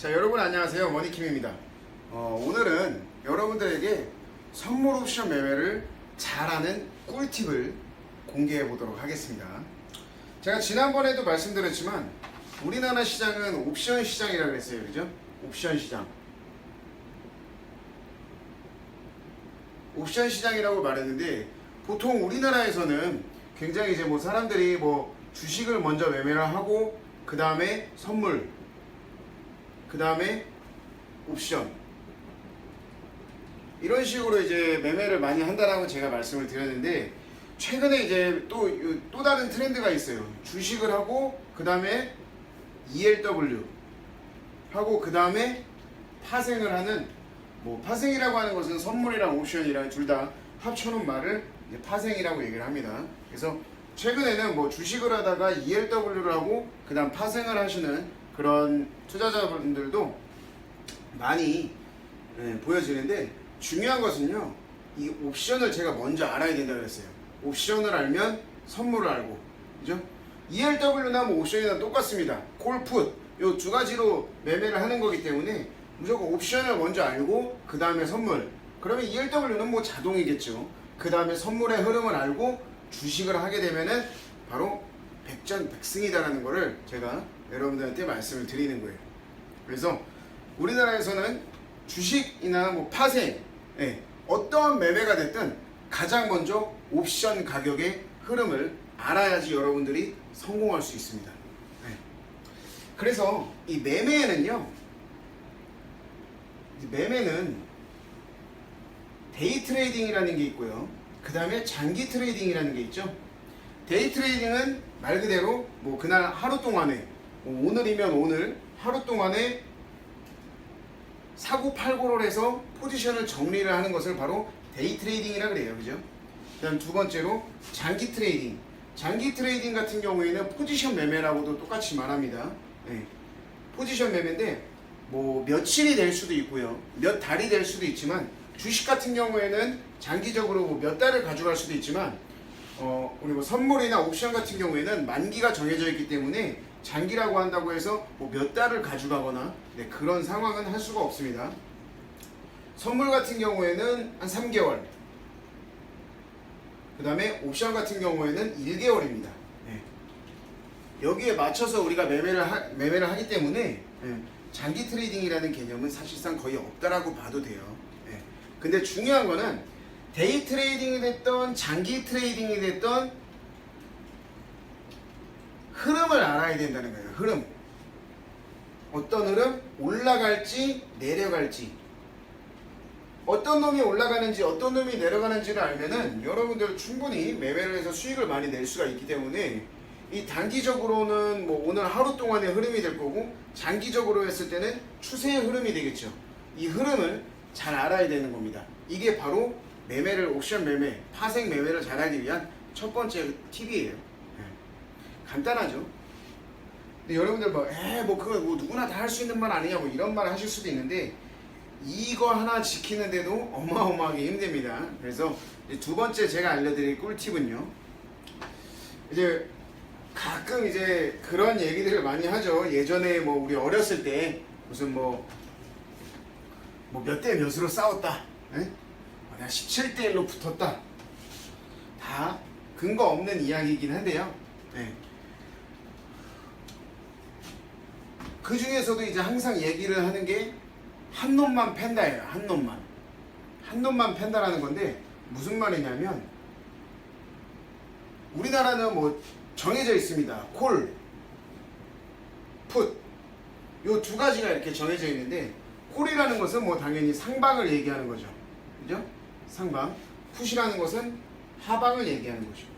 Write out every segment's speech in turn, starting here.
자 여러분 안녕하세요. 머니킴입니다. 어, 오늘은 여러분들에게 선물 옵션 매매를 잘하는 꿀팁을 공개해 보도록 하겠습니다. 제가 지난번에도 말씀드렸지만 우리나라 시장은 옵션 시장이라고 했어요. 그죠? 옵션 시장. 옵션 시장이라고 말했는데 보통 우리나라에서는 굉장히 이제 뭐 사람들이 뭐 주식을 먼저 매매를 하고 그 다음에 선물 그 다음에 옵션 이런 식으로 이제 매매를 많이 한다라고 제가 말씀을 드렸는데 최근에 이제 또 또 다른 트렌드가 있어요. 주식을 하고 그 다음에 ELW 하고 그 다음에 파생을 하는 뭐 파생이라고 하는 것은 선물이랑 옵션이랑 둘 다 합쳐놓은 말을 파생이라고 얘기를 합니다. 그래서 최근에는 뭐 주식을 하다가 ELW를 하고 그 다음 파생을 하시는 그런 투자자분들도 많이 예, 보여지는데 중요한 것은요 이 옵션을 제가 먼저 알아야 된다고 그랬어요. 옵션을 알면 선물을 알고 그죠? ELW나 뭐 옵션이나 똑같습니다. 콜풋 요 두 가지로 매매를 하는 거기 때문에 무조건 옵션을 먼저 알고 그 다음에 선물. 그러면 ELW는 뭐 자동이겠죠. 그 다음에 선물의 흐름을 알고 주식을 하게 되면은 바로 백전백승이다라는 거를 제가 여러분들한테 말씀을 드리는 거예요. 그래서 우리나라에서는 주식이나 뭐 파생, 예, 어떠한 매매가 됐든 가장 먼저 옵션 가격의 흐름을 알아야지 여러분들이 성공할 수 있습니다. 예. 그래서 이 매매는요, 이 매매는 데이 트레이딩이라는 게 있고요. 그 다음에 장기 트레이딩이라는 게 있죠. 데이 트레이딩은 말 그대로 뭐 그날 하루 동안에 뭐 오늘이면 오늘 하루 동안에 사고 팔고를 해서 포지션을 정리를 하는 것을 바로 데이 트레이딩이라 그래요. 그죠? 그다음 두 번째로 장기 트레이딩. 장기 트레이딩 같은 경우에는 포지션 매매라고도 똑같이 말합니다. 예. 포지션 매매인데 뭐 며칠이 될 수도 있고요. 몇 달이 될 수도 있지만 주식 같은 경우에는 장기적으로 뭐 몇 달을 가져갈 수도 있지만 어, 우리 뭐 선물이나 옵션 같은 경우에는 만기가 정해져 있기 때문에 장기라고 한다고 해서 뭐 몇 달을 가져가거나 네, 그런 상황은 할 수가 없습니다. 선물 같은 경우에는 한 3개월. 그 다음에 옵션 같은 경우에는 1개월입니다. 여기에 맞춰서 우리가 매매를, 하, 매매를 하기 때문에 예, 장기 트레이딩이라는 개념은 사실상 거의 없다라고 봐도 돼요. 예. 근데 중요한 거는 데이 트레이딩이 됐던 장기 트레이딩이 됐던 흐름을 알아야 된다는 거예요. 흐름. 어떤 흐름? 올라갈지 내려갈지. 어떤 놈이 올라가는지 어떤 놈이 내려가는지를 알면은 여러분들 충분히 매매를 해서 수익을 많이 낼 수가 있기 때문에 이 단기적으로는 뭐 오늘 하루 동안의 흐름이 될 거고 장기적으로 했을 때는 추세의 흐름이 되겠죠. 이 흐름을 잘 알아야 되는 겁니다. 이게 바로 매매를 옵션 매매, 파생 매매를 잘하기 위한 첫 번째 팁이에요. 예. 간단하죠. 근데 여러분들 뭐, 에, 뭐 그거 뭐 누구나 다 할 수 있는 말 아니냐고 이런 말 하실 수도 있는데 이거 하나 지키는데도 어마어마하게 힘듭니다. 그래서 두 번째 제가 알려드릴 꿀팁은요. 이제 가끔 이제 그런 얘기들을 많이 하죠. 예전에 뭐 우리 어렸을 때 무슨 뭐 뭐 몇 대 몇으로 싸웠다. 에? 뭐 내가 17대 1로 붙었다. 다 근거 없는 이야기이긴 한데요. 예. 그 중에서도 이제 항상 얘기를 하는 게 한 놈만 팬다예요. 한 놈만. 한 놈만 팬다라는 건데 무슨 말이냐면 우리나라는 뭐 정해져 있습니다. 콜, 풋. 요 두 가지가 이렇게 정해져 있는데 콜이라는 것은 뭐 당연히 상방을 얘기하는 거죠. 그죠? 상방. 풋이라는 것은 하방을 얘기하는 것이고.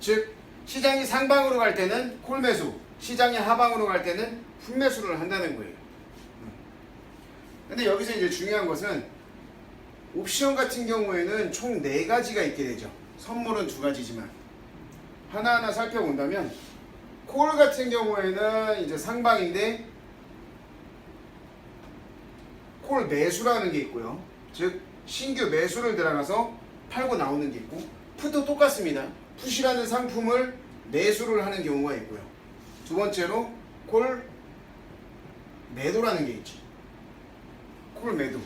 즉 시장이 상방으로 갈 때는 콜 매수, 시장이 하방으로 갈 때는 풋 매수를 한다는 거예요. 근데 여기서 이제 중요한 것은 옵션 같은 경우에는 총네 가지가 있게 되죠. 선물은 두 가지지만 하나하나 살펴본다면 콜 같은 경우에는 이제 상방인데 콜 매수라는 게 있고요. 즉 신규 매수를 들어가서 팔고 나오는 게 있고 풋도 똑같습니다. 풋이라는 상품을 매수를 하는 경우가 있고요. 두 번째로 콜 매도라는 게 있지. 콜 매도.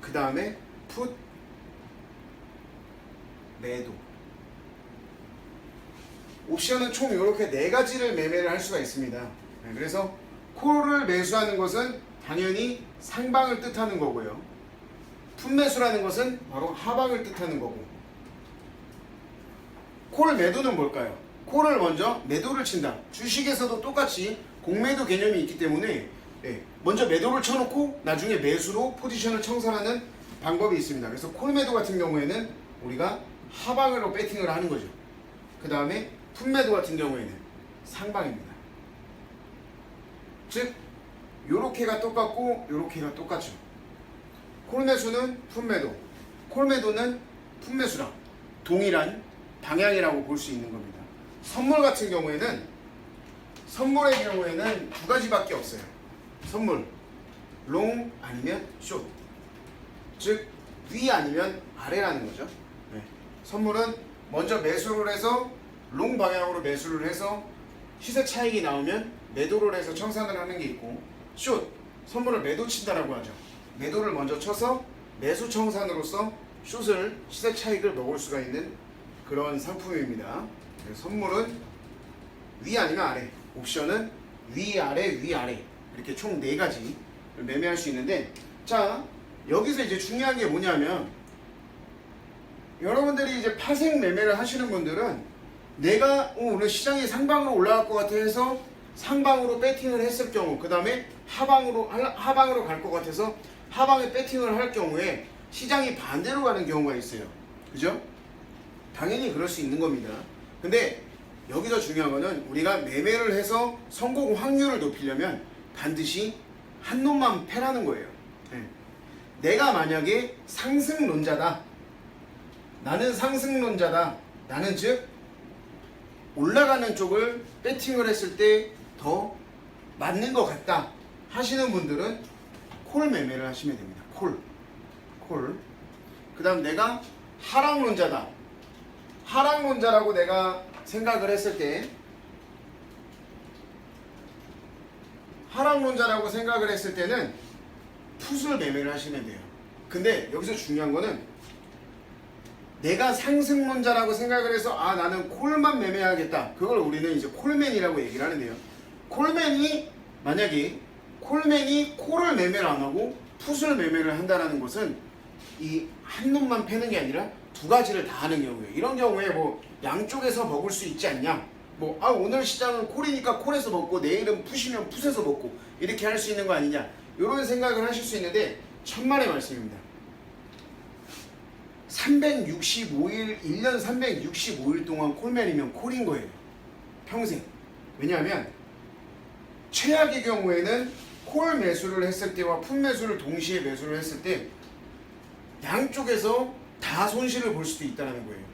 그 다음에 풋 매도. 옵션은 총 이렇게 네 가지를 매매를 할 수가 있습니다. 네, 그래서 콜을 매수하는 것은 당연히 상방을 뜻하는 거고요. 풋매수라는 것은 바로 하방을 뜻하는 거고. 콜 매도는 뭘까요? 콜을 먼저 매도를 친다. 주식에서도 똑같이 공매도 개념이 있기 때문에 예, 먼저 매도를 쳐놓고 나중에 매수로 포지션을 청산하는 방법이 있습니다. 그래서 콜 매도 같은 경우에는 우리가 하방으로 배팅을 하는 거죠. 그 다음에 풋매도 같은 경우에는 상방입니다. 즉 요렇게가 똑같고 요렇게가 똑같죠. 콜 매수는 풋매도, 콜 매도는 풋매수랑 동일한 방향이라고 볼 수 있는 겁니다. 선물 같은 경우에는 선물의 경우에는 두 가지밖에 없어요. 선물 롱 아니면 숏. 즉 위 아니면 아래라는 거죠. 네. 선물은 먼저 매수를 해서 롱 방향으로 매수를 해서 시세 차익이 나오면 매도를 해서 청산을 하는 게 있고 숏 선물을 매도 친다라고 하죠. 매도를 먼저 쳐서 매수 청산으로서 숏을 시세 차익을 먹을 수가 있는 그런 상품입니다. 그래서 선물은 위 아니면 아래, 옵션은 위 아래 위 아래. 이렇게 총 네 가지 매매할 수 있는데 자 여기서 이제 중요한 게 뭐냐면 여러분들이 이제 파생 매매를 하시는 분들은 내가 어, 오늘 시장이 상방으로 올라갈 것 같아 해서 상방으로 배팅을 했을 경우 그 다음에 하방으로 할- 하방으로 갈 것 같아서 하방에 배팅을 할 경우에 시장이 반대로 가는 경우가 있어요. 그죠? 당연히 그럴 수 있는 겁니다 근데 여기서 중요한 거는 우리가 매매를 해서 성공 확률을 높이려면 반드시 한 놈만 패라는 거예요 네. 내가 만약에 상승론자다 나는 상승론자다 나는 즉 올라가는 쪽을 배팅을 했을 때 더 맞는 것 같다 하시는 분들은 콜 매매를 하시면 됩니다. 콜. 콜. 그 다음 내가 하락론자다. 하락론자라고 내가 생각을 했을 때 하락론자라고 생각을 했을 때는 풋을 매매를 하시면 돼요. 근데 여기서 중요한 거는 내가 상승론자라고 생각을 해서 아 나는 콜만 매매하겠다. 그걸 우리는 이제 콜맨이라고 얘기를 하는데요. 콜맨이 만약에 콜맨이 콜을 매매를 안 하고 풋을 매매를 한다는 것은 이 한 놈만 패는 게 아니라 두 가지를 다 하는 경우에 이런 경우에 뭐 양쪽에서 먹을 수 있지 않냐? 뭐 아 오늘 시장은 콜이니까 콜에서 먹고 내일은 풋이면 풋에서 먹고 이렇게 할 수 있는 거 아니냐? 이런 생각을 하실 수 있는데 천만의 말씀입니다. 365일, 1년 365일 동안 콜맨이면 콜인 거예요. 평생. 왜냐하면 최악의 경우에는 콜 매수를 했을 때와 풋 매수를 동시에 매수를 했을 때 양쪽에서 다 손실을 볼 수도 있다는 거예요.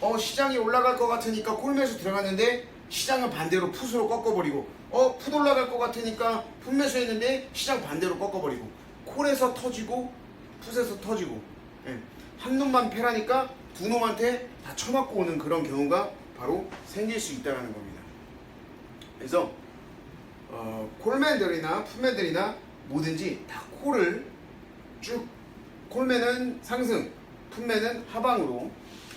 어 시장이 올라갈 것 같으니까 콜 매수 들어갔는데 시장은 반대로 풋으로 꺾어버리고 어풋 올라갈 것 같으니까 풋 매수 했는데 시장 반대로 꺾어버리고 콜에서 터지고 풋에서 터지고 예. 한 놈만 패라니까 두 놈한테 다 쳐맞고 오는 그런 경우가 바로 생길 수 있다는 겁니다. 그래서 어, 콜맨들이나 풋맨들이나 뭐든지 다 콜을 쭉 콜맨은 상승, 풋맨은 하방으로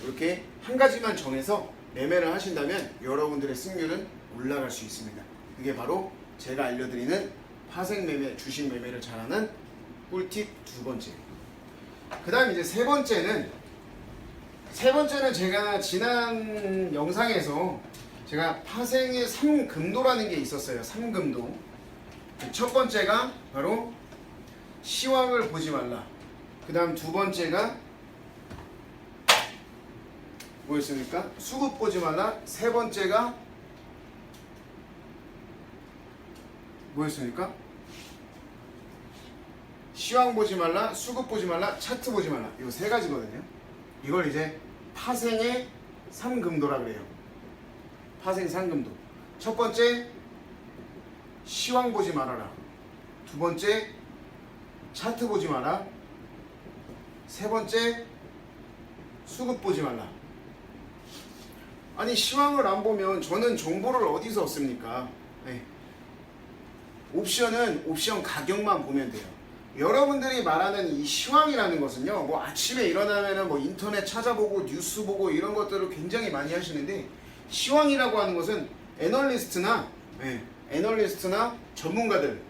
이렇게 한 가지만 정해서 매매를 하신다면 여러분들의 승률은 올라갈 수 있습니다. 그게 바로 제가 알려드리는 파생 매매, 주식 매매를 잘하는 꿀팁 두 번째. 그 다음 이제 세 번째는 세 번째는 제가 지난 영상에서 제가 파생의 3금도라는 게 있었어요. 3금도. 첫 번째가 바로 시황을 보지 말라. 그 다음 두 번째가 뭐였습니까? 수급 보지 말라. 세 번째가 뭐였습니까? 시황 보지 말라, 수급 보지 말라, 차트 보지 말라. 이세 가지거든요. 이걸 이제 파생의 3금도라 그래요. 파생 3금도. 첫 번째 시황 보지 말아라. 두 번째 차트 보지 마라. 세 번째 수급 보지 말라. 아니 시황을 안 보면 저는 정보를 어디서 얻습니까? 네. 옵션은 옵션 가격만 보면 돼요. 여러분들이 말하는 이 시황이라는 것은요, 뭐 아침에 일어나면은 뭐 인터넷 찾아보고 뉴스 보고 이런 것들을 굉장히 많이 하시는데 시황이라고 하는 것은 애널리스트나 예, 애널리스트나 전문가들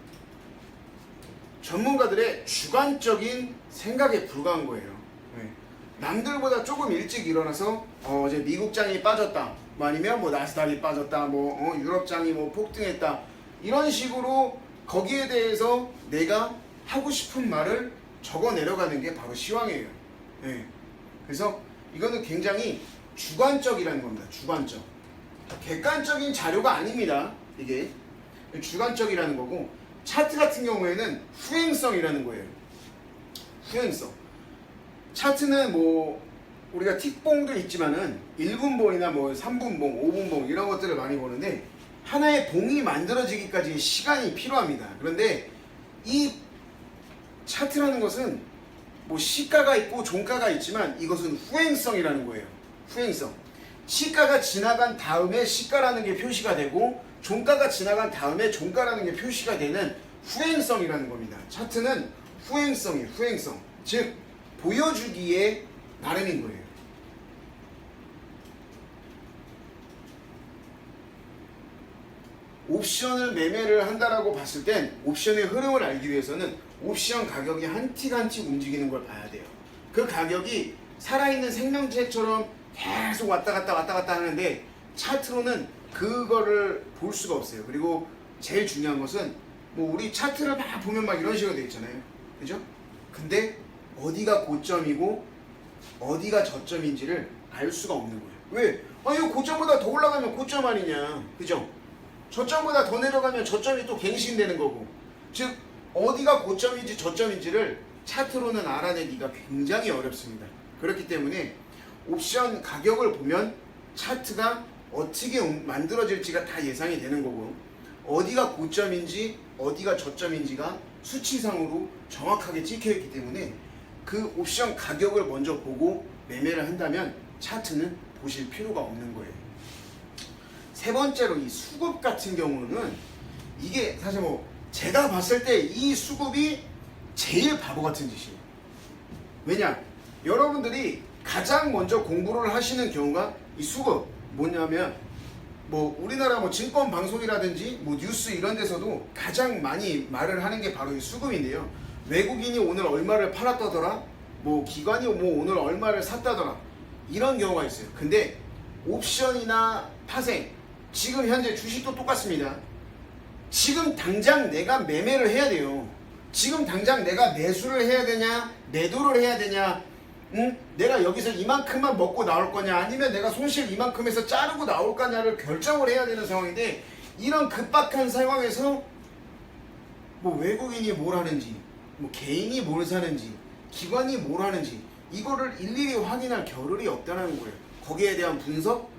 전문가들의 주관적인 생각에 불과한 거예요. 예. 남들보다 조금 일찍 일어나서 어, 제 미국장이 빠졌다, 뭐 아니면 뭐 나스닥이 빠졌다, 뭐 어, 유럽장이 뭐 폭등했다 이런 식으로 거기에 대해서 내가 하고 싶은 말을 적어 내려가는 게 바로 시황이에요. 예. 그래서 이거는 굉장히 주관적이라는 겁니다. 주관적. 객관적인 자료가 아닙니다. 이게 주관적이라는 거고 차트 같은 경우에는 후행성이라는 거예요. 후행성. 차트는 뭐 우리가 틱봉도 있지만은 1분봉이나 뭐 3분봉, 5분봉 이런 것들을 많이 보는데 하나의 봉이 만들어지기까지 시간이 필요합니다. 그런데 이 차트라는 것은 뭐 시가가 있고 종가가 있지만 이것은 후행성이라는 거예요. 후행성. 시가가 지나간 다음에 시가라는 게 표시가 되고 종가가 지나간 다음에 종가라는 게 표시가 되는 후행성이라는 겁니다. 차트는 후행성이에요. 후행성. 즉 보여주기에 나름인 거예요. 옵션을 매매를 한다라고 봤을 땐 옵션의 흐름을 알기 위해서는 옵션 가격이 한 틱 한 틱 움직이는 걸 봐야 돼요. 그 가격이 살아있는 생명체처럼 계속 왔다 갔다 왔다 갔다 하는데 차트로는 그거를 볼 수가 없어요. 그리고 제일 중요한 것은 뭐 우리 차트를 막 보면 막 이런 식으로 돼 있잖아요. 그죠? 근데 어디가 고점이고 어디가 저점인지를 알 수가 없는 거예요. 왜? 아 이거 고점보다 더 올라가면 고점 아니냐. 그죠? 저점보다 더 내려가면 저점이 또 갱신되는 거고 즉 어디가 고점인지 저점인지를 차트로는 알아내기가 굉장히 어렵습니다 그렇기 때문에 옵션 가격을 보면 차트가 어떻게 움- 만들어질지가 다 예상이 되는 거고 어디가 고점인지 어디가 저점인지가 수치상으로 정확하게 찍혀 있기 때문에 그 옵션 가격을 먼저 보고 매매를 한다면 차트는 보실 필요가 없는 거예요 세 번째로 이 수급 같은 경우는 이게 사실 뭐 제가 봤을 때 이 수급이 제일 바보 같은 짓이에요. 왜냐? 여러분들이 가장 먼저 공부를 하시는 경우가 이 수급 뭐냐면 뭐 우리나라 뭐 증권 방송이라든지 뭐 뉴스 이런 데서도 가장 많이 말을 하는 게 바로 이 수급인데요. 외국인이 오늘 얼마를 팔았다더라. 뭐 기관이 뭐 오늘 얼마를 샀다더라. 이런 경우가 있어요. 근데 옵션이나 파생 지금 현재 주식도 똑같습니다. 지금 당장 내가 매매를 해야 돼요. 지금 당장 내가 매수를 해야 되냐, 매도를 해야 되냐, 응? 내가 여기서 이만큼만 먹고 나올 거냐, 아니면 내가 손실 이만큼에서 자르고 나올 거냐를 결정을 해야 되는 상황인데, 이런 급박한 상황에서 뭐 외국인이 뭘 하는지, 뭐 개인이 뭘 사는지, 기관이 뭘 하는지, 이거를 일일이 확인할 겨를이 없다는 거예요. 거기에 대한 분석,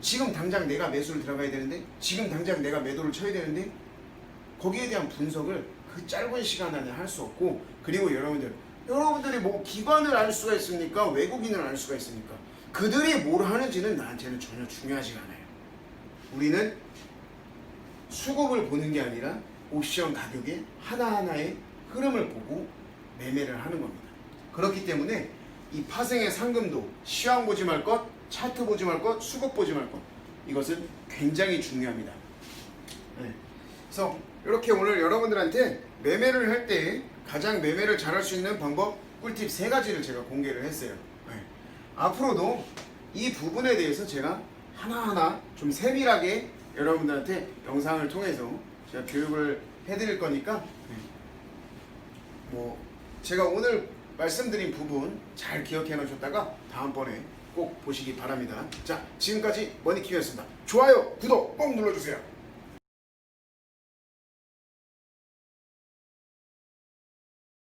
지금 당장 내가 매수를 들어가야 되는데 지금 당장 내가 매도를 쳐야 되는데 거기에 대한 분석을 그 짧은 시간 안에 할 수 없고 그리고 여러분들 여러분들이 뭐 기관을 알 수가 있습니까? 외국인을 알 수가 있습니까? 그들이 뭘 하는지는 나한테는 전혀 중요하지가 않아요. 우리는 수급을 보는 게 아니라 옵션 가격의 하나하나의 흐름을 보고 매매를 하는 겁니다 그렇기 때문에 이 파생의 상금도 시황 보지 말 것, 차트 보지 말 것, 수급 보지 말 것. 이것은 굉장히 중요합니다. 네. 그래서 이렇게 오늘 여러분들한테 매매를 할 때 가장 매매를 잘할 수 있는 방법 꿀팁 세 가지를 제가 공개를 했어요. 네. 앞으로도 이 부분에 대해서 제가 하나하나 좀 세밀하게 여러분들한테 영상을 통해서 제가 교육을 해드릴 거니까 네. 뭐 제가 오늘 말씀드린 부분 잘 기억해 놓으셨다가 다음번에 꼭 보시기 바랍니다. 자, 지금까지 머니킹이었습니다. 좋아요, 구독 꼭 눌러주세요.